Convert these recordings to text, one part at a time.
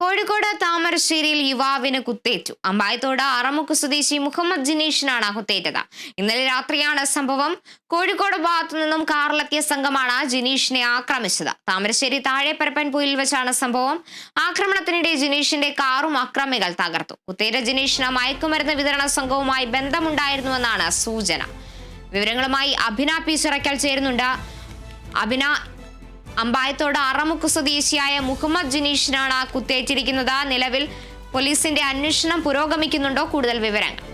കോഴിക്കോട് താമരശ്ശേരിയിൽ യുവാവിന് കുത്തേറ്റു. അമ്പായത്തോട് അറമുക്ക് സ്വദേശി മുഹമ്മദ് ജിനീഷിനാണ് കുത്തേറ്റത്. ഇന്നലെ രാത്രിയാണ് സംഭവം. കോഴിക്കോട് ഭാഗത്തു നിന്നും കാറിലെത്തിയ സംഘമാണ് ജിനീഷിനെ ആക്രമിച്ചത്. താമരശ്ശേരി താഴെ പുയിൽ വെച്ചാണ് സംഭവം. ആക്രമണത്തിനിടെ ജിനീഷിന്റെ കാറും അക്രമികൾ തകർത്തു. കുത്തേറ്റ ജിനീഷിന് മയക്കുമരുന്ന് വിതരണ സംഘവുമായി ബന്ധമുണ്ടായിരുന്നുവെന്നാണ് സൂചന. വിവരങ്ങളുമായി അഭിന പി ചേരുന്നുണ്ട്. അഭിന അമ്പായത്തോട് അറമുക്ക് സ്വദേശിയായ മുഹമ്മദ് ജിനീഷിനാണ് കുത്തേറ്റിരിക്കുന്നത്. നിലവിൽ പോലീസിന്റെ അന്വേഷണം പുരോഗമിക്കുന്നുണ്ടോ? കൂടുതൽ വിവരങ്ങൾ.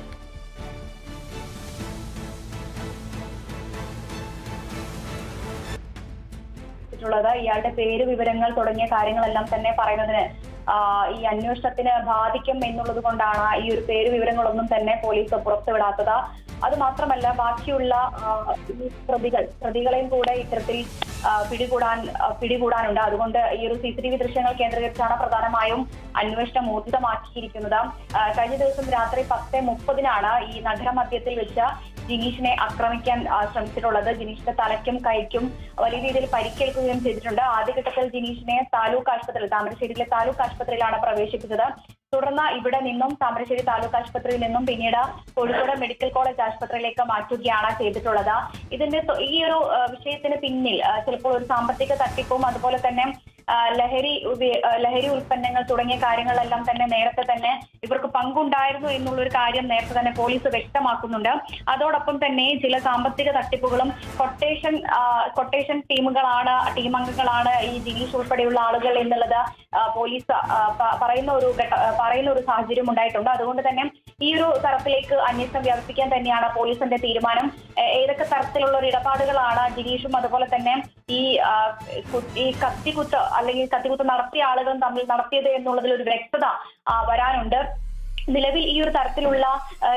ഇയാളുടെ പേര് വിവരങ്ങൾ തുടങ്ങിയ കാര്യങ്ങളെല്ലാം തന്നെ പറയുന്നതിന് ഈ അന്വേഷണത്തിന് ബാധിക്കും എന്നുള്ളത് കൊണ്ടാണ് ഈ ഒരു പേര് വിവരങ്ങളൊന്നും തന്നെ പോലീസ് പുറത്തുവിടാത്തത് അത് മാത്രമല്ല ബാക്കിയുള്ള പ്രതികൾ പ്രതികളെയും കൂടെ ഇത്തരത്തിൽ പിടികൂടാൻ പിടികൂടാനുണ്ട്. അതുകൊണ്ട് ഈ ഒരു സി സി ടി വി ദൃശ്യങ്ങൾ കേന്ദ്രീകരിച്ചാണ് പ്രധാനമായും അന്വേഷണം ഊർജിതമാക്കിയിരിക്കുന്നത്. കഴിഞ്ഞ ദിവസം രാത്രി പത്ത് മുപ്പതിനാണ് ഈ നഗരമധ്യത്തിൽ വെച്ച ജിനീഷിനെ ആക്രമിക്കാൻ ശ്രമിച്ചിട്ടുള്ളത്. ജിനീഷിന്റെ തലയ്ക്കും കൈക്കും വലിയ രീതിയിൽ പരിക്കേൽക്കുകയും ചെയ്തിട്ടുണ്ട്. ആദ്യഘട്ടത്തിൽ ജിനീഷിനെ താലൂക്ക് ആശുപത്രിയിൽ താമരശ്ശേരിയിലെ താലൂക്ക് ആശുപത്രിയിലാണ് പ്രവേശിപ്പിച്ചത്. തുടർന്ന് ഇവിടെ നിന്നും താമരശ്ശേരി താലൂക്ക് ആശുപത്രിയിൽ നിന്നും പിന്നീട് കോഴിക്കോട് മെഡിക്കൽ കോളേജ് ആശുപത്രിയിലേക്ക് മാറ്റുകയാണ് ചെയ്തിട്ടുള്ളത്. ഇതിന്റെ ഈ ഒരു വിഷയത്തിന് പിന്നിൽ ചിലപ്പോൾ ഒരു സാമ്പത്തിക തട്ടിപ്പും അതുപോലെ തന്നെ ലഹരി ലഹരി ഉൽപ്പന്നങ്ങൾ തുടങ്ങിയ കാര്യങ്ങളെല്ലാം തന്നെ നേരത്തെ തന്നെ ഇവർക്ക് പങ്കുണ്ടായിരുന്നു എന്നുള്ളൊരു കാര്യം നേരത്തെ തന്നെ പോലീസ് വ്യക്തമാക്കുന്നുണ്ട്. അതോടൊപ്പം തന്നെ ചില സാമ്പത്തിക തട്ടിപ്പുകളും കൊട്ടേഷൻ കൊട്ടേഷൻ ടീമുകളാണ് ടീം അംഗങ്ങളാണ് ഈ ജിനീഷ് ഉൾപ്പെടെയുള്ള ആളുകൾ എന്നുള്ളത് പോലീസ് പറയുന്ന ഒരു പറയുന്ന ഒരു സാഹചര്യം ഉണ്ടായിട്ടുണ്ട്. അതുകൊണ്ട് തന്നെ ഈ ഒരു തരത്തിലേക്ക് അന്വേഷണം വ്യാപിപ്പിക്കാൻ തന്നെയാണ് പോലീസിന്റെ തീരുമാനം. ഏതൊക്കെ തരത്തിലുള്ള ഒരു ഇടപാടുകളാണ് ജിനീഷും അതുപോലെ തന്നെ ഈ ഈ കത്തിക്കുത്ത് അല്ലെങ്കിൽ കത്തിക്കുത്ത് നടത്തിയ ആളുകളും തമ്മിൽ നടത്തിയത് എന്നുള്ളതിൽ ഒരു വ്യക്തത വരാനുണ്ട്. നിലവിൽ ഈ ഒരു തരത്തിലുള്ള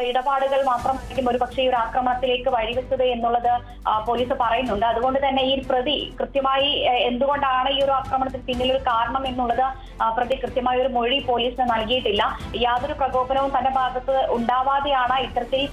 ഇടപാടുകൾ മാത്രമായിരിക്കും ഒരു പക്ഷേ ഈ ഒരു ആക്രമണത്തിലേക്ക് വഴിവെച്ചത് എന്നുള്ളത് പോലീസ് പറയുന്നുണ്ട്. അതുകൊണ്ട് തന്നെ ഈ പ്രതി കൃത്യമായി എന്തുകൊണ്ടാണ് ഈ ഒരു ആക്രമണത്തിന് പിന്നിൽ ഒരു കാരണം എന്നുള്ളത് പ്രതി കൃത്യമായ ഒരു മൊഴി പോലീസിന് നൽകിയിട്ടില്ല. യാതൊരു പ്രകോപനവും തന്റെ ഭാഗത്ത് ഉണ്ടാവാതെയാണ് ഇത്തരത്തിൽ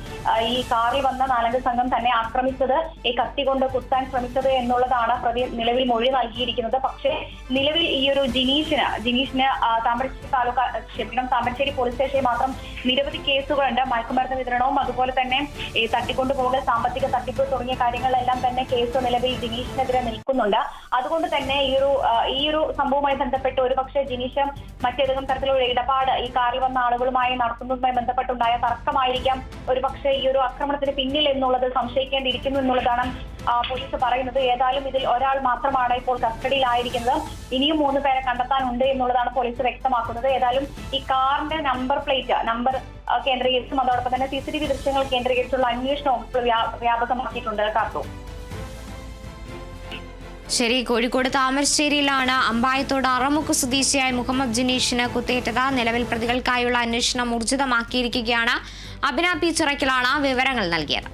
ഈ കാറിൽ വന്ന നാലംഗ സംഘം തന്നെ ആക്രമിച്ചത്. ഈ കത്തി കൊണ്ട് കുത്താൻ ശ്രമിച്ചത് എന്നുള്ളതാണ് പ്രതി നിലവിൽ മൊഴി നൽകിയിരിക്കുന്നത്. പക്ഷേ നിലവിൽ ഈ ഒരു ജിനീഷിന് ജിനീഷിന് താമരശ്ശേരി താലൂക്ക് ക്ഷമിക്കണം താമരശ്ശേരി പോലീസ് സ്റ്റേഷനിൽ മാത്രം നിരവധി കേസുകളുണ്ട്. മയക്കുമരുന്ന് വിതരണവും അതുപോലെ തന്നെ ഈ തട്ടിക്കൊണ്ടുപോകൽ സാമ്പത്തിക തട്ടിപ്പ് തുടങ്ങിയ കാര്യങ്ങളെല്ലാം തന്നെ കേസ് നിലവിൽ ജിനീഷിനെതിരെ നിൽക്കുന്നുണ്ട്. അതുകൊണ്ട് തന്നെ ഈ ഒരു ഈ ഒരു സംഭവവുമായി ബന്ധപ്പെട്ട് ഒരു പക്ഷേ ജിനീഷ് മറ്റേതെങ്കിലും തരത്തിലുള്ള ഇടപാട് ഈ കാറിൽ വന്ന ആളുകളുമായി നടത്തുന്നതുമായി ബന്ധപ്പെട്ടുണ്ടായ തർക്കമായിരിക്കാം. ഒരു പക്ഷേ ഈ ഒരു ആക്രമണത്തിന് പിന്നിൽ എന്നുള്ളത് സംശയിക്കേണ്ടിയിരിക്കുന്നു എന്നുള്ളതാണ് പോലീസ് പറയുന്നത് ഏതായാലും ഇതിൽ ഒരാൾ മാത്രമാണ് ഇപ്പോൾ കസ്റ്റഡിയിലായിരിക്കുന്നത്. ഇനിയും മൂന്ന് പേരെ കണ്ടെത്താനുണ്ട് എന്നുള്ളതാണ് പോലീസ് വ്യക്തമാക്കുന്നത്. ഏതായാലും ഈ കാറിന്റെ നമ്പർ പ്ലേറ്റ് നമ്പർ കേന്ദ്രീകരിച്ചും അതോടൊപ്പം തന്നെ സി സി ടി വി ദൃശ്യങ്ങൾ കേന്ദ്രീകരിച്ചുള്ള അന്വേഷണവും വ്യാപകമാക്കിയിട്ടുണ്ട് കാർത്തു. ശരി കോഴിക്കോട് താമരശ്ശേരിയിലാണ് അമ്പായത്തോട് അറമുക്ക് സ്വദേശിയായ മുഹമ്മദ് ജിനീഷിന് കുത്തേറ്റത്. നിലവിൽ പ്രതികൾക്കായുള്ള അന്വേഷണം ഊർജിതമാക്കിയിരിക്കുകയാണ്. അഭിന പി ചിറക്കിലാണ് വിവരങ്ങൾ നൽകിയത്.